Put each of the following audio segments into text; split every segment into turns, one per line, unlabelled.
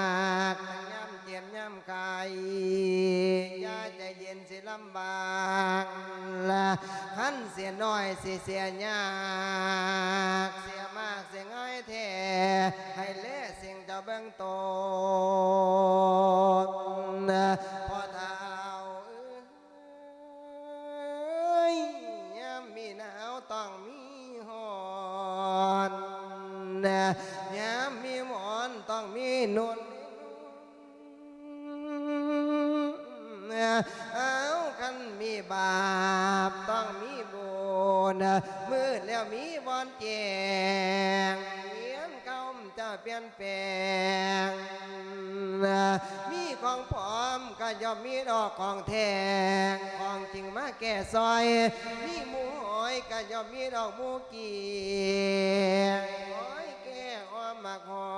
ากย่ำเจียนย่ำไก่ยาใจเย็นสิลำบากละขันเสียน้อยสิเสียยากเสียมากเสียง่ายแท้ให้เละสิ่งเจะเบื้องตนพอเท้าเอ้ยยามมีหนาวต้องมีหอนยามมีหมอนต้องมีนุ่น บาปต้องมีบุญมืดแล้วมีบอนแจงเลี้ยงเก่าจะเปลี่ยนแปลงมีของพร้อมก็ย่อมมีดอกของแทงของจริงมาแก่ซอย มีหมูหอยก็ย่อมมีดอกหมูเกียงหอยแก่หอมมากหอ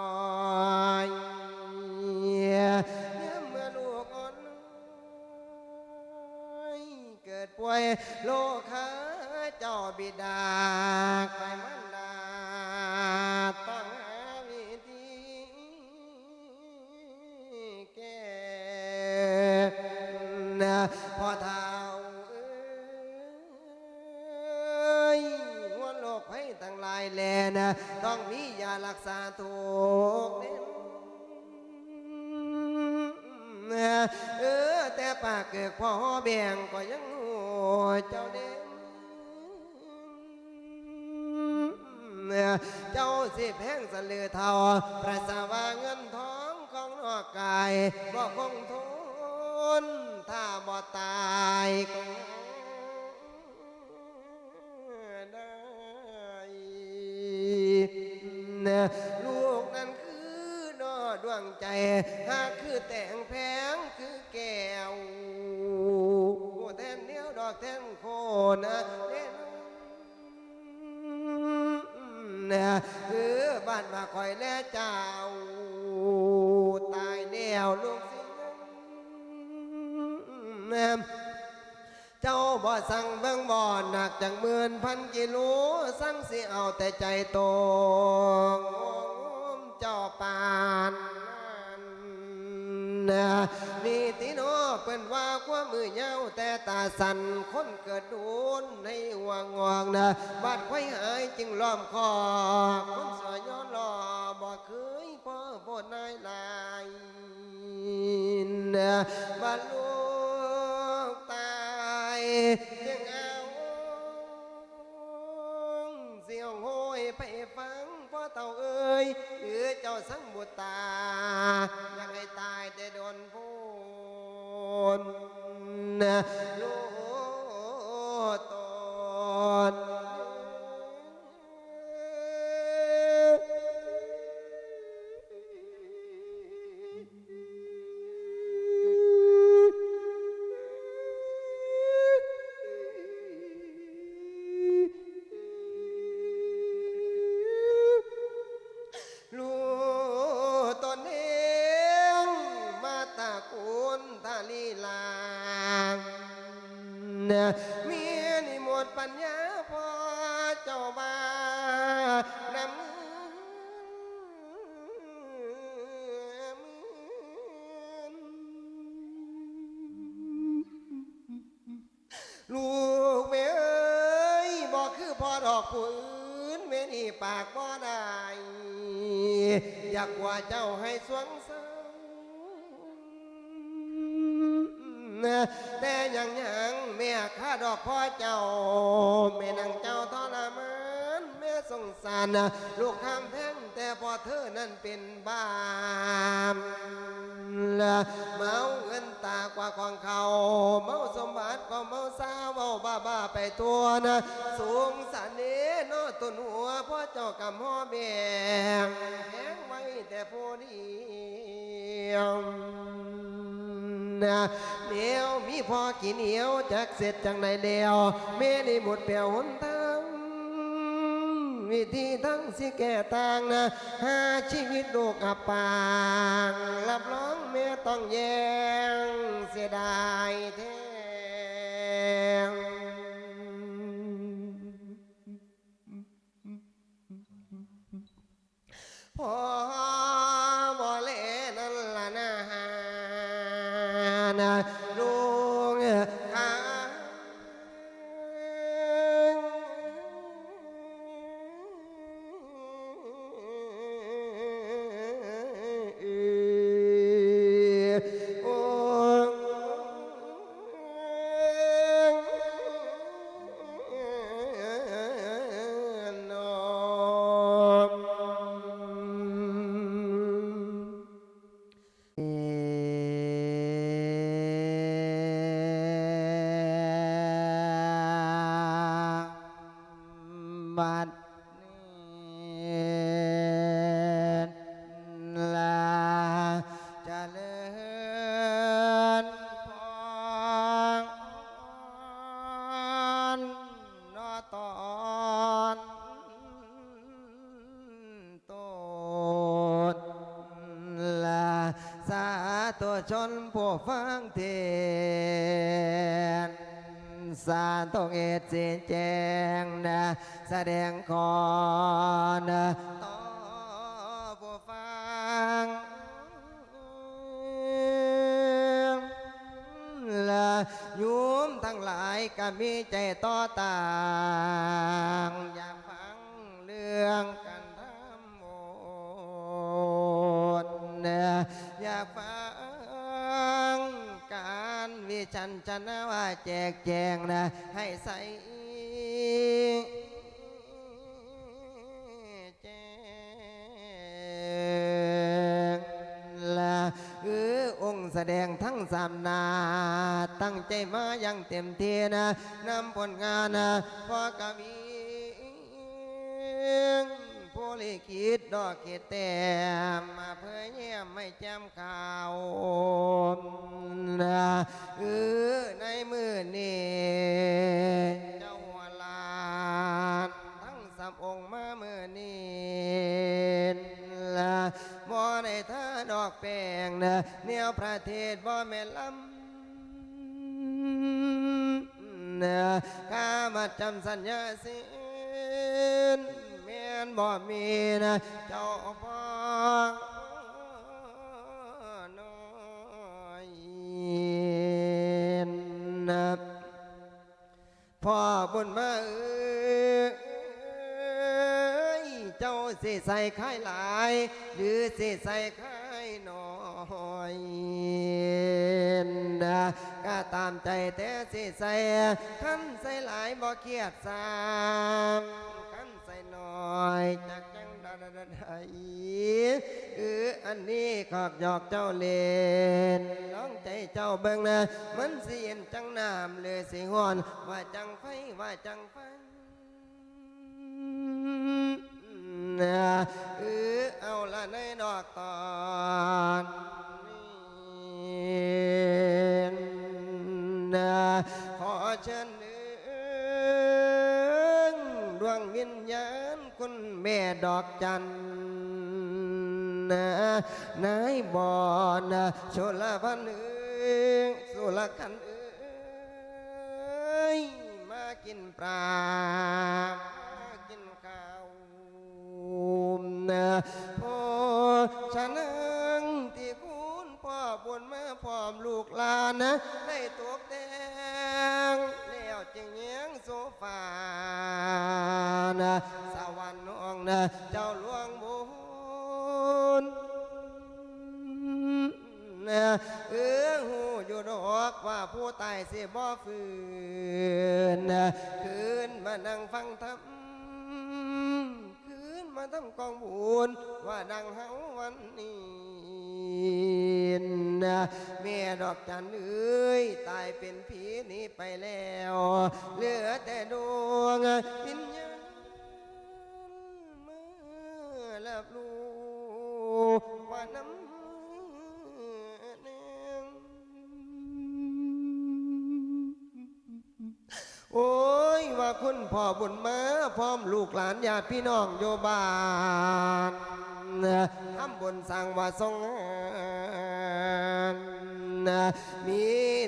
ย วยโลคาเจ้าบิดาใครมันดาต้องหาวิธีแก้นะพอเท้าเอ้ยหัวโลกให้ทั้งหลายแลนะต้องมียารักษาถูกเด่นเออแต่ปากเกิดพอแบ่งก็ยัง เจ้าเด่นเจ้าสิแพงสลือเทาประสาวาเงินทองของนอกกายบ่คงทนถ้าบ่ตายคงได้ลูกนั้นคือนอดวงใจหากคือแต่งแพ นนะเด่นนะคือบ้านมาคอยแลเจ้า ตายแนวลูกสิแม่เจ้าบ่สั่งเบิ่งบ่อหนักจังหมื่นพันกิโลสั่งสิเอาแต่ใจโตงเจ้าปานนะ โนเปิ้นว่าความมือเย้าแต่ตาสันคนเกิดโดนในหัวงองนะบาดไข้หายจึงล้อมคอคนสวยย้อนรอบ่เคยพ่อโพดนายลายนะบาดลูกตายจึงเอาเสียวโหยไปฟังพ่อเต่าเอ้ยเอือเจ้าสังบุตตาอยากให้ตายแต่โดนพู น มียนี่หมดปัญญาพอเจ้าบ้านำลูกเอ้ยบอกคือพอดอกผืนเมนี่ปากบ่ได้ อยากว่าเจ้าให้สวง ข้าดอกพ่อเจ้าแม่นางเจ้าทรมานแม่สงสารลูกคำแพงแต่พอเธอนั้นเป็นบ้ามละเมาเงินตากว่าของเขาเมาสมบัติก็เมาสาวเมาบ้าบ้าไปตัวนะสูงสันเนนอตุนหัวพ่อเจ้ากำห่อแบ่งแพงไว้แต่ผู้เดียว นะเดียวมีพอกินเหนียวจักเสร็จจังไหนเดียวเม่นี่หมดเปลี่ยวหนทางวิธีทั้งสิแก่ต่างนะหาชีวิตลูกอับปางรับรองแม่ต้องแยงเสียดายแท้อ ชนผู้ฟังเทศน์สารตกเอดสีแจงนะแสดงคอนต่อผู้ฟังละยุมทั้งหลายก็มีใจต่อต่างอยากฟังเรื่องกันทำโมดนะอยากฟัง การวิจันจันว่าแจกแจงนะ ให้ใส่แจงละเออองค์แสดงทั้งสามนา ตั้งใจมาอย่างเต็มที่นะนำผลงานนะพอกวีผู้ลิขิตดอกเขตแต้มมาเพื่อเยี่ยมไม่จำข่าวน เออในมือนี้เจ้าหัวลานทั้งสามองค์มามือนี้ละบ่ในท่าดอกแป้งนะแนวประเทศบ่แม่ลำนะข้ามาจำสัญญาสินแม่นบ่มีนะเจ้าพ่อ พ่อบุญมาเอ้ยเจ้าเสิใส่ค่ายหลาย หรือเสิใส่ค่ายน้อยนะก็ตามใจแต่สิใส่ขันใส่หลายบ่เกียดสามขันใส่น้อยจัก จังดาดาดาดาอีเอออันนี้ขอกหยอกเจ้าเล่นน้องใจเจ้าเบิ่งนะมันเสียนจังน้ำเลยสิหอน ว่าจังไฟว่าจังไฟนะเออ แม่ดอกจันทร์นะนายบอนนะโชลพันเอิงสุรคันเอ้ยมากินปลามากินข้าวนะพอฉันนั่งที่คุณพ่อบุญมาพร้อมลูกลานะได้ตกแต่งแล้วจึงเยียงโซฟานะ นะเจ้าหลวงบุญนะเออหูอยู่ดอกว่าผู้ตายเสิบ่ฟื้นนะคืนมานั่งฟังธรรมคืนมาทำกองบุญว่าดังเฮาวันนี้นะแม่ดอกจันเอ้ยตายเป็นผีนี้ไปแล้ว เหลือแต่ด คุณพ่อบุญมาพร้อมลูกหลานญาติพี่น้องโยบานทำบุญสั่งว่าทรงานมี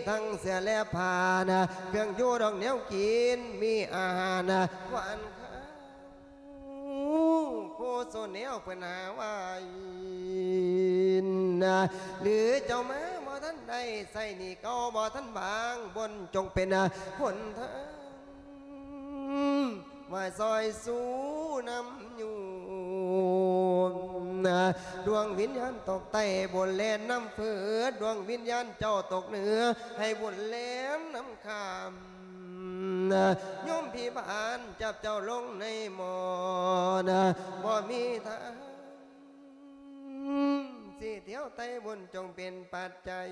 ทั้งเสื้อและผานเครื่องอยู่ดอกเนียวกิน มีอาหารหวานข้โคสุเนียวเพิ่นหาไว้นะหรือเจ้ามาบ่ท่านใดใส่นี่เก่าบ่ท่านบางบนจงเป็นหนทาง ว่าซอยสู้นำอยู่ดวงวิญญาณตกใต้บนแลนน้ำเฟือดวงวิญญาณเจ้าตกเหนือ ให้บนแลนน้ำคำโยมพี่บานจับเจ้าลงในหมอนบ่มีทางสิเที่ยวไต้บนจงเป็นปัจจัย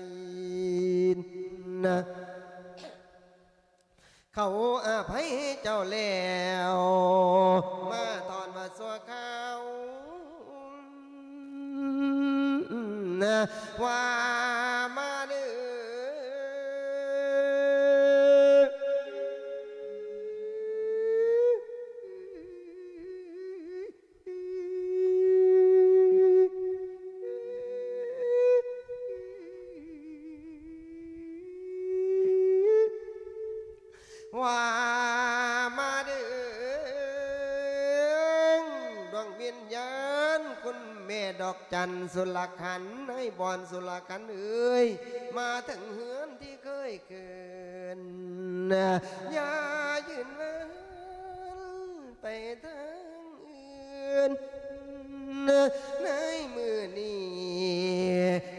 นะ เขาอาภัยให้เจ้าแล้วมาตอนมาสัวเขาว่าามาเดึงดวงวิญญาณคุณแม่ดอกจันทร์สุรขันให้บอนสุรขันเอ้ยมาถึงเฮือนที่เคยเกินอย่ายืนวันไปทางอื่นในมือนี้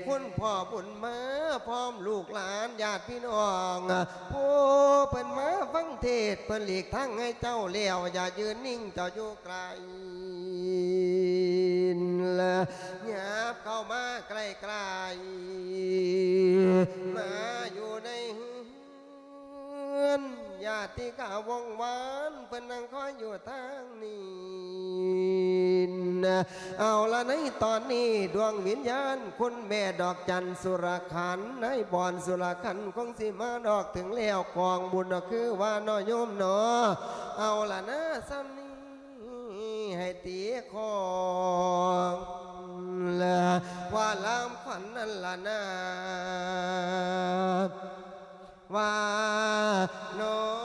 คุณพ่อบุญมา พร้อมลูกหลานญาติพี่น้องผู้เพิ่นมาฟังเทศเพิ่นหลีกทางให้เจ้าเลี้ยวอย่ายืนนิ่งเจ้าอยู่ไกลละหยาบเข้ามาใกล้ๆมาอยู่ในเฮือนญาติกาวงวานเพิ่นนั่งคอยอยู่ทางนี้น เอาละในตอนนี้ดวงวิญญาณ คุณแม่ดอกจันสุรขันในบอนสุรขันคงสิมาดอกถึงแล้วกองบุญก็คือว่าน้อยโยมเนาะเอาละนะซ้ำนี้ให้ตีของละว่าลามขวัญนั่นละนะว่าน้อ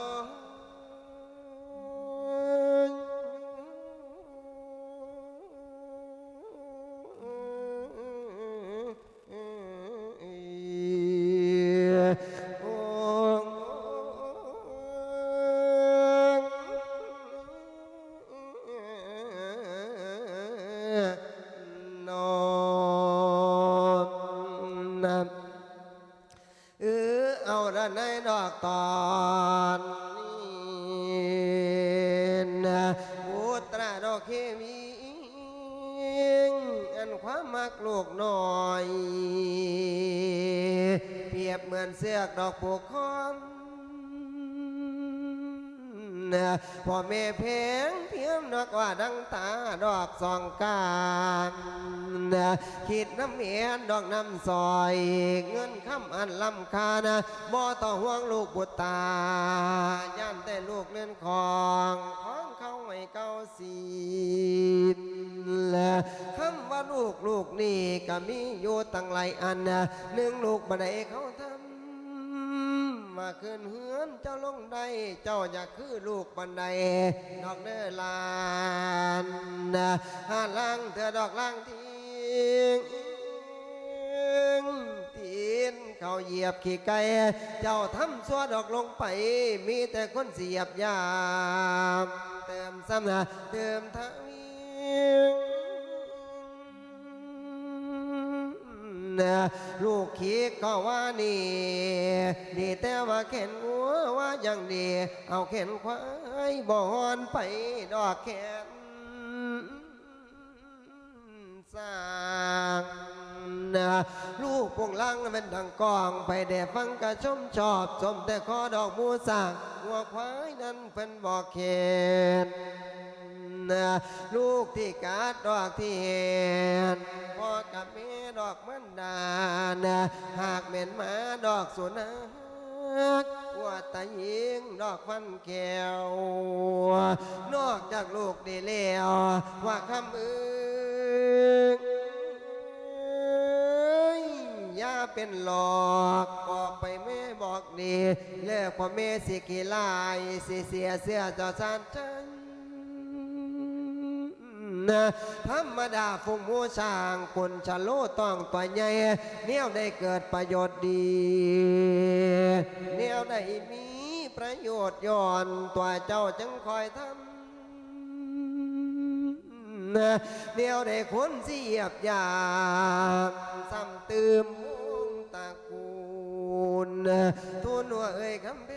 กลูกน้อย เปรียบเหมือนเสือกดอกผูกคอนพ่อแม่เพงเพียมนักว่าดังตาดอกสองการนะคิดน้ำเมียนดอกน้ำซอย เงินคำอันลำคานะบ่ต้อห่วงลูกบุตรตา ย่านแต่ลูกเล่นของของเขาไม่เก้าสีและ กลูกนี่ก็มีอยู่ตั้งหลายอันนะหนึ่งลูกบันไดเขาทำมาขึ้นเฮือนเจ้าลงได้เจ้าอยากคือลูกบันไดดอกเนื้อลานนะหาล่างเธอดอกล่างทิ้งตีนเขาเหยียบขี่ไก่เจ้าทำซัวดอกลงไป มีแต่คนเสียบยามเติมซ้ำนะเติมทวีน ลูกขี้ก็ว่านี่ดีแต่ว่าเข็นหัวว่ายังดี เอาเข็นควายบอนไปดอกแขนสร้างนะลูกพวงลังเป็นดังกองไปแด่ฟังกระชมชอบชมแต่ขอดอกมูสางหัวควายนั้นเป็นบอกเขนน ลูกที่กาดดอกที่เห็นพ่อกับแม่ดอกมันดานหากเหม็นหมาดอกสุนัขว่าตาหญิงดอกฟันแก้วนอกจากลูกดีแล้วว่าคำอื่นอย่าเป็นหลอกบอกไปแม่บอกดีเลิกพ่อแม่สิกีลายสิเสียเสื้อจอสานจั นะธรรมดาฟุงมูสร้างกุนชะโลต้องตัวใหญ่แนวได้เกิดประโยชน์ดีแนวได้มีประโยชน์ย้อนตัวเจ้าจึงคอยทำนะแนวได้คนเสียบยามซ้ำเติมวงตะกูลทุนหัวเอ่ยคำแพ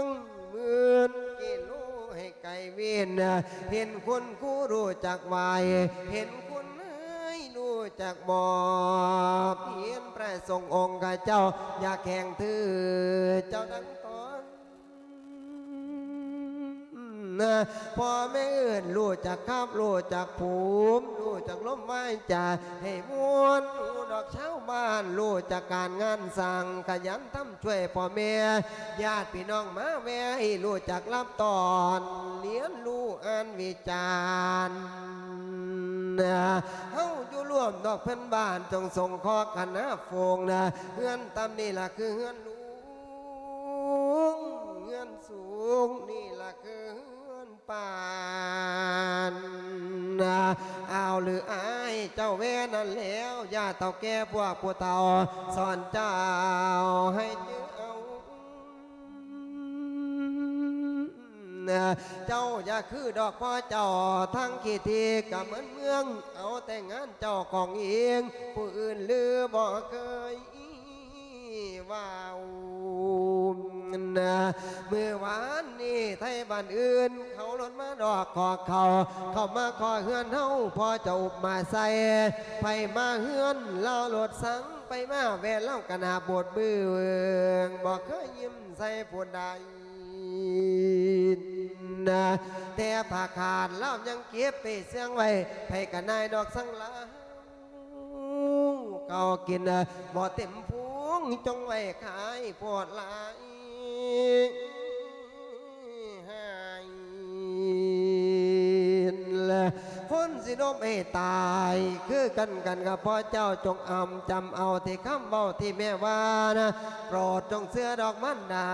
งหมื่น ไกลเวียนเห็นคนคู่รู้จักวายเห็นคนให้รู้จักบอบเห็นพระทรงองค์ข้าเจ้า อยากแข่งถือเจ้าทั้ง พ่อแม่เอื่นรู้จักครับรู้จักภูมิรู้จักลมไม้จ่าให้มวนรู้ดอกเช้าบ้านรู้จักการงานสั่งขยันทำช่วยพ่อแม่ญาติพี่น้องมาแม่ให้รู้จักรับตอนเลี้ยนรู้อ่านวิจารณ์นะเฮาอยู่ร่วมดอกเพื่อนบ้านจงส่งขอกันนะโฟงนะเฮือนตำนี่ล่ะคือเฮือนหลูเงื่อนสูงนี่ ปานเอาหรืออายเจ้าเวนั่นแล้วย่าเต่าแก่พวกผู้เต่าสอนเจ้าให้จื้อเอาเจ้าอย่าคือดอกพ่อเจ้าทั้งขีทีกับเหมือนเมือง เอาแต่งานเจ้าของเอง ผู้อื่นลือบ่เคยว้าว นะเมื่อวานนี่ไทยบ้านอื่น เขาลดมาดอกขอเขา เข้ามาขอเฮือนเฮาพอจะอุบมาใส่ไปมาเฮือนเล่าโหลดสังไปมาแวะเล่ากระนาบดเบืองบอกเคยยิ้มใส่ผู้ใดนะแต่ผ่าขาดเล่ายังเก็บไปเสียงไว้ไปกันนายดอกสังลาเก่ากินบ่เต็มพุงจงไว้ขายปวดหลายหล คนสินมให้ตาย คือกันกันกับพ่อเจ้าจงอำจำเอาที่คำเบาที่แม่ว่านะโปรดจงเสื้อดอกมันดา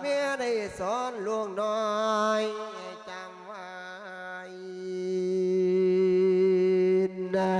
แม่ได้สอนลวงน้อยจำไว้นะ